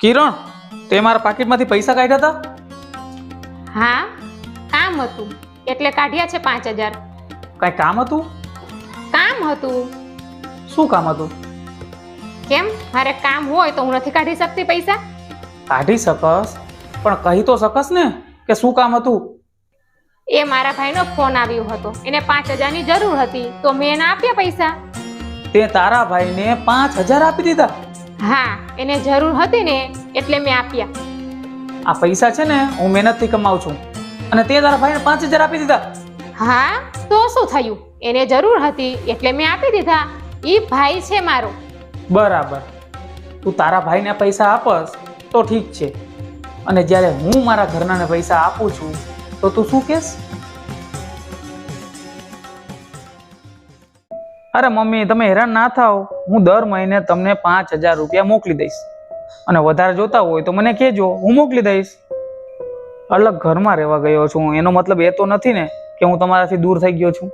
કિરણ તે મારા પાકીટમાંથી પૈસા કાઢ્યા હતા હા કામ હતું. એટલે કાઢ્યા છે પાંચ હજાર. કાંઈ કામ હતું? કામ હતું. શું કામ હતું? કેમ? મારે કામ હોય તો હું નથી કાઢી શકતી પૈસા. કાઢી શકસ પણ કહી તો શકસ ને કે શું કામ હતું? એ મારા ભાઈનો ફોન આવ્યો હતો. એને પાંચ હજારની જરૂર હતી. તો મેં એને આપ્યા પૈસા. તે તારા ભાઈને પાંચ હજાર આપી દીધા. હા એને જરૂર હતી ને એટલે મેં આપ્યા. આ પૈસા છે ને હું મહેનતથી કમાઉં છું. અને તે તારા ભાઈને પાંચ હજાર આપી દીધા. હા તો શું થયું? એને જરૂર હતી એટલે મેં આપી દીધા. એ ભાઈ છે મારો. બરાબર. તું તારા ભાઈને પૈસા આપસ તો ઠીક છે. અને જ્યારે હું મારા ઘરનાને પૈસા આપું છું તો તું શું કહેશ? અરે મમ્મી, તમે હેરાન ના થાઓ. હું દર મહિને તમને પાંચ હજાર રૂપિયા મોકલી દઈશ. અને વધારે જોતા હોય તો મને કહેજો, હું મોકલી દઈશ. અલગ ઘરમાં રહેવા ગયો છું એનો મતલબ એ તો નથી ને કે હું તમારાથી દૂર થઈ ગયો છું.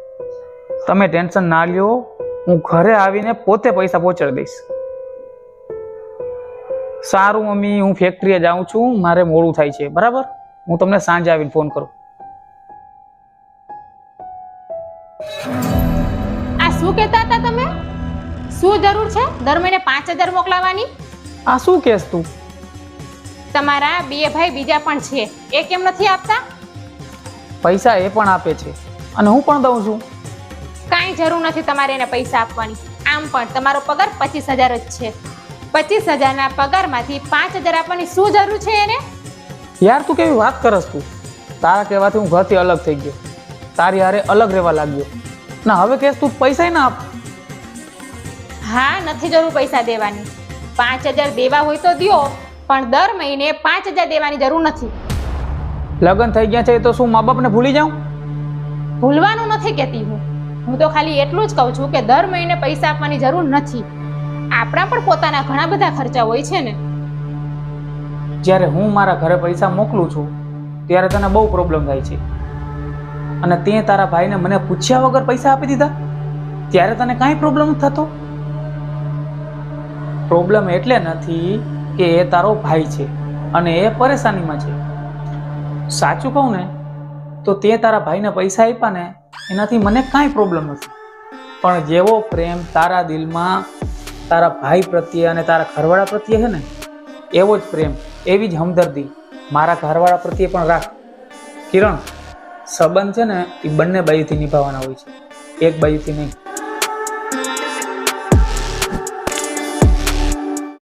તમે ટેન્શન ના લ્યો. હું ઘરે આવીને પોતે પૈસા પહોંચાડી દઈશ. સારું મમ્મી, હું ફેક્ટરીએ જાઉં છું. મારે મોડું થાય છે. બરાબર? હું તમને સાંજે આવીને ફોન કરું. શું કહેતા હતા તમે? શું જરૂર છે? દર મહિને પાંચ હજાર મોકલાવાની? આ શું કહેશ તું? તમારા બે ભાઈ બીજા પણ છે. એ કેમ નથી આપતા? પૈસા એ પણ આપે છે. અને હું પણ દઉં છું. કાંઈ જરૂર નથી તમારે એને પૈસા આપવાની. આમ પણ તમારો પગાર પચીસ હજાર જ છે. પચીસ હજારના પગારમાંથી પાંચ હજાર આપવાની શું જરૂર છે એને? યાર તું કેવી વાત કરસ તું? તારા કહેવાથી હું ઘરથી અલગ થઈ ગયો. તારી હારે અલગ રહેવા લાગ્યો. ના હવે કેસ તું પૈસા ના આપ. હા નથી જરૂર પૈસા દેવાની. પાંચ હજાર દેવા હોય તો દ્યો પણ દર મહિને પાંચ હજાર દેવાની જરૂર નથી. લગ્ન થઈ ગયા છે તો શું મા બાપને ભૂલી જાઉં? ભૂલવાનું નથી કહેતી હું. હું તો ખાલી એટલું જ કહું છું કે દર મહિને પૈસા આપવાની જરૂર નથી. આપણા પણ પોતાના ઘણા બધા ખર્ચા હોય છે ને. જ્યારે હું મારા ઘરે પૈસા મોકલું છું ત્યારે તને બહુ પ્રોબ્લેમ થાય છે. અને તે તારા ભાઈને મને પૂછ્યા વગર પૈસા આપી દીધા? ત્યારે તને કાંઈ પ્રોબ્લેમ થતો? પ્રોબ્લેમ એટલે નથી કે એ તારો ભાઈ છે અને એ પરેશાનીમાં છે. સાચું કહું ને, તો તે તારા ભાઈને પૈસા આપ્યા ને, એનાથી મને કાંઈ પ્રોબ્લેમ નથી. પણ જેવો પ્રેમ તારા દિલમાં તારા ભાઈ પ્રત્યે અને તારા ઘરવાળા પ્રત્યે છે ને, એવો જ પ્રેમ, એવી જ હમદર્દી મારા ઘરવાળા પ્રત્યે પણ રાખ. કિરણ સંબંધ છે ને એ બંને બાજુથી નિભાવવાના હોય છે. એક બાજુથી નહીં.